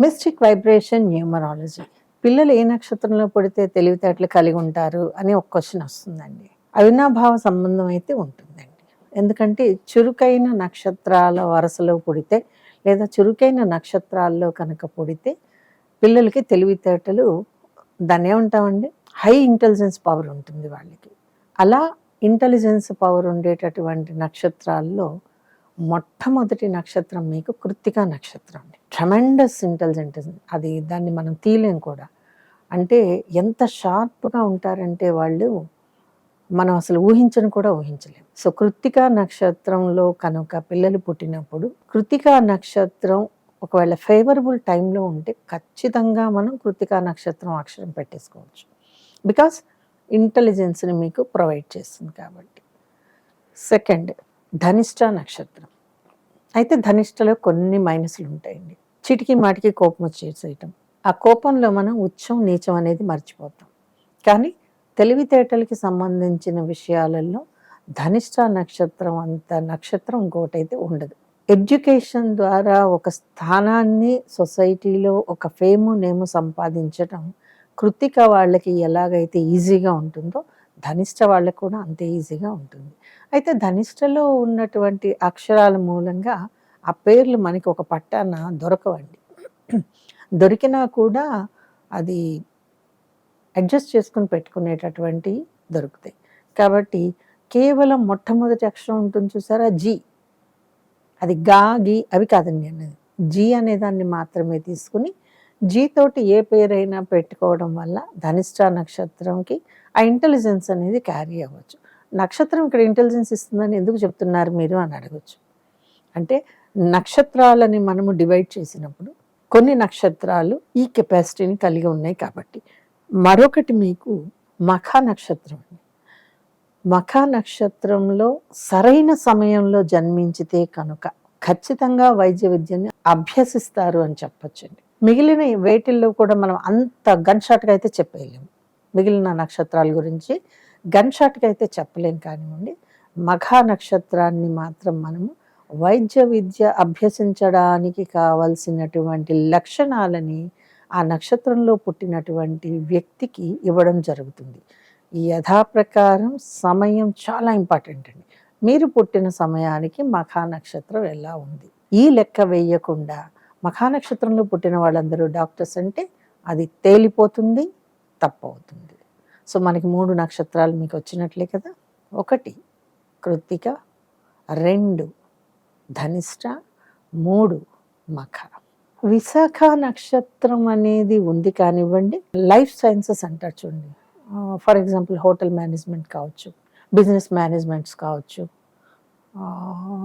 Mystic vibration numerology పిల్లలు ఏ నక్షత్రంలో పుడితే తెలివితేటలు కలిగి ఉంటారు అని ఒక క్వశ్చన్ వస్తుందండి. అవినాభావ సంబంధం అయితే ఉంటుందండి. ఎందుకంటే చురుకైన నక్షత్రాల వరుసలో పుడితే లేదా చురుకైన నక్షత్రాల్లో కనుక పుడితే పిల్లలకి తెలివితేటలు దాన్ని ఉంటామండి. హై ఇంటెలిజెన్స్ పవర్ ఉంటుంది వాళ్ళకి. అలా ఇంటెలిజెన్స్ పవర్ ఉండేటటువంటి నక్షత్రాల్లో మొట్టమొదటి నక్షత్రం మీకు కృత్తికా నక్షత్రం అండి. ట్రమెండస్ ఇంటెలిజెంట్ అది దాన్ని మనం తీయలేం కూడా. అంటే ఎంత షార్ప్గా ఉంటారంటే వాళ్ళు మనం అసలు ఊహించను కూడా ఊహించలేం. సో కృత్తికా నక్షత్రంలో కనుక పిల్లలు పుట్టినప్పుడు కృతికా నక్షత్రం ఒకవేళ ఫేవరబుల్ టైంలో ఉంటే ఖచ్చితంగా మనం కృతికా నక్షత్రం అక్షరం పెట్టేసుకోవచ్చు. బికాస్ ఇంటెలిజెన్స్ని మీకు ప్రొవైడ్ చేస్తుంది కాబట్టి. సెకండ్ ధనిష్ట నక్షత్రం. అయితే ధనిష్టలో కొన్ని మైనస్లు ఉంటాయండి. చిటికి మాటికి కోపం వచ్చేసేయటం ఆ కోపంలో మనం ఉచ్చం నీచం అనేది మర్చిపోతాం. కానీ తెలివితేటలకి సంబంధించిన విషయాలలో ధనిష్ట నక్షత్రం అంత నక్షత్రం ఇంకోటైతే ఉండదు. ఎడ్యుకేషన్ ద్వారా ఒక స్థానాన్ని సొసైటీలో ఒక ఫేము నేము సంపాదించడం కృతిక వాళ్ళకి ఎలాగైతే ఈజీగా ఉంటుందో ధనిష్ట వాళ్ళకి కూడా అంతే ఈజీగా ఉంటుంది. అయితే ధనిష్టలో ఉన్నటువంటి అక్షరాల మూలంగా ఆ పేర్లు మనకి ఒక పట్టాన దొరకవండి. దొరికినా కూడా అది అడ్జస్ట్ చేసుకుని పెట్టుకునేటటువంటి దొరుకుతాయి. కాబట్టి కేవలం మొట్టమొదటి అక్షరం ఉంటుంది చూసారా? జీ. అది గా గి అవి కాదండి అనేది జీ అనే దాన్ని మాత్రమే తీసుకుని జీ తోటి ఏ పేరైనా పెట్టుకోవడం వల్ల ధనిష్ట నక్షత్రంకి ఆ ఇంటెలిజెన్స్ అనేది క్యారీ అవ్వచ్చు. నక్షత్రం ఇక్కడ ఇంటెలిజెన్స్ ఇస్తుందని ఎందుకు చెప్తున్నారు మీరు అని అడగచ్చు. అంటే నక్షత్రాలని మనము డివైడ్ చేసినప్పుడు కొన్ని నక్షత్రాలు ఈ కెపాసిటీని కలిగి ఉన్నాయి కాబట్టి మరొకటి మీకు మఖా నక్షత్రం అండి. మఖా నక్షత్రంలో సరైన సమయంలో జన్మించితే కనుక ఖచ్చితంగా వైద్య విద్యని అభ్యసిస్తారు అని చెప్పచ్చండి. మిగిలిన వేటిల్లో కూడా మనం అంత గన్ షాట్గా అయితే చెప్పేయలేము మిగిలిన నక్షత్రాల గురించి గన్ షాట్గా అయితే చెప్పలేం కానివ్వండి. మఘ నక్షత్రాన్ని మాత్రం మనము వైద్య విద్య అభ్యసించడానికి కావలసినటువంటి లక్షణాలని ఆ నక్షత్రంలో పుట్టినటువంటి వ్యక్తికి ఇవ్వడం జరుగుతుంది. యథాప్రకారం సమయం చాలా ఇంపార్టెంట్ అండి. మీరు పుట్టిన సమయానికి మఖా నక్షత్రం ఎలా ఉంది? ఈ లెక్క వేయకుండా మఖా నక్షత్రంలో పుట్టిన వాళ్ళందరూ డాక్టర్స్ అంటే అది తేలిపోతుంది తప్పవుతుంది. సో మనకి మూడు నక్షత్రాలు మీకు వచ్చినట్లే కదా? ఒకటి కృత్తిక రెండు ధనిష్ట మూడు మఖ. విశాఖ నక్షత్రం అనేది ఉంది కానివ్వండి లైఫ్ సైన్సెస్ అంటారు చూడండి. ఫర్ ఎగ్జాంపుల్ హోటల్ మేనేజ్మెంట్ కావచ్చు బిజినెస్ మేనేజ్మెంట్స్ కావచ్చు.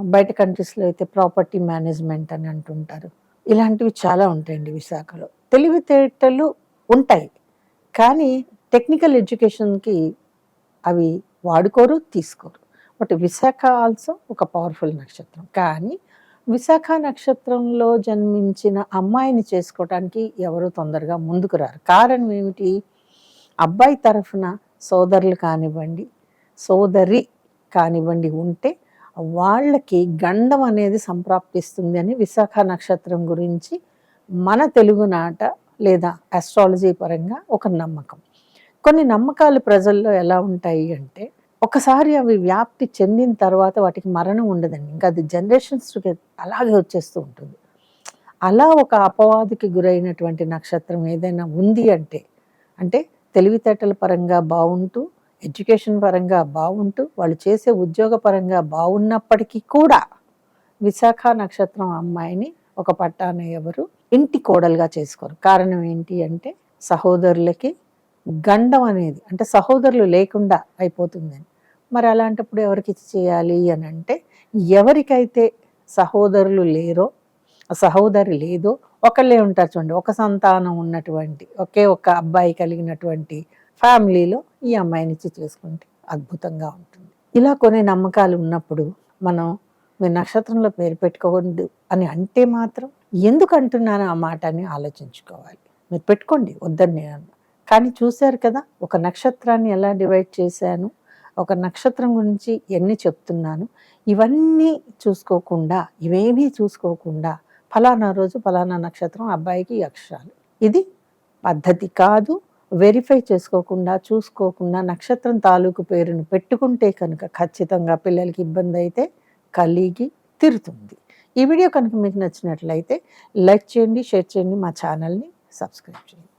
బయట కంట్రీస్లో అయితే ప్రాపర్టీ మేనేజ్మెంట్ అని అంటుంటారు. ఇలాంటివి చాలా ఉంటాయండి విశాఖలో. తెలివితేటలు ఉంటాయి. కానీ టెక్నికల్ ఎడ్యుకేషన్కి అవి వాడుకోరు తీసుకోరు. బట్ విశాఖ ఆల్సో ఒక పవర్ఫుల్ నక్షత్రం. కానీ విశాఖ నక్షత్రంలో జన్మించిన అమ్మాయిని చేసుకోవడానికి ఎవరు తొందరగా ముందుకు రారు. కారణం ఏమిటి? అబ్బాయి తరఫున సోదరులు కానివ్వండి సోదరి కానివ్వండి ఉంటే వాళ్ళకి గండం అనేది సంప్రాప్తిస్తుంది అని విశాఖ నక్షత్రం గురించి మన తెలుగునాట లేదా అస్ట్రాలజీ పరంగా ఒక నమ్మకం. కొన్ని నమ్మకాలు ప్రజల్లో ఎలా ఉంటాయి అంటే ఒకసారి అవి వ్యాప్తి చెందిన తర్వాత వాటికి మరణం ఉండదండి. ఇంకా అది జనరేషన్స్ అలాగే వచ్చేస్తూ ఉంటుంది. అలా ఒక అపవాదికి గురైనటువంటి నక్షత్రం ఏదైనా ఉంది అంటే అంటే తెలివితేటల పరంగా బాగుంటూ ఎడ్యుకేషన్ పరంగా బాగుంటూ వాళ్ళు చేసే ఉద్యోగ పరంగా బాగున్నప్పటికీ కూడా విశాఖ నక్షత్రం అమ్మాయిని ఒక పట్టాన ఎవరు ఇంటి కోడలుగా చేసుకోరు. కారణం ఏంటి అంటే సహోదరులకి గండం అనేది అంటే సహోదరులు లేకుండా అయిపోతుందని. మరి అలాంటప్పుడు ఎవరికి ఇచ్చి చేయాలి అని అంటే ఎవరికైతే సహోదరులు లేరో సహోదరి లేదో ఒకళ్ళే ఉంటారు చూడండి ఒక సంతానం ఉన్నటువంటి ఒకే ఒక అబ్బాయి కలిగినటువంటి ఫ్యామిలీలో ఈ అమ్మాయిని ఇచ్చి చేసుకుంటే అద్భుతంగా ఉంటుంది. ఇలా కొన్ని నమ్మకాలు ఉన్నప్పుడు మనం మీ నక్షత్రంలో పేరు పెట్టుకోవద్దు అని అంటే మాత్రం ఎందుకు అంటున్నాను ఆ మాట అని ఆలోచించుకోవాలి. మీరు పెట్టుకోండి వద్దని నేను కానీ చూశారు కదా ఒక నక్షత్రాన్ని ఎలా డివైడ్ చేశాను ఒక నక్షత్రం గురించి ఎన్ని చెప్తున్నాను ఇవన్నీ చూసుకోకుండా ఇవేమీ చూసుకోకుండా ఫలానా రోజు ఫలానా నక్షత్రం అబ్బాయికి అక్షరాలు. ఇది పద్ధతి కాదు వెరిఫై చేసుకోకుండా చూసుకోకుండా నక్షత్రం తాలూకు పేరును పెట్టుకుంటే కనుక ఖచ్చితంగా పిల్లలకి ఇబ్బంది అయితే కలిగి తిరుతుంది. ఈ వీడియో కనుక మీకు నచ్చినట్లయితే లైక్ చేయండి షేర్ చేయండి మా ఛానల్ని సబ్స్క్రైబ్ చేయండి.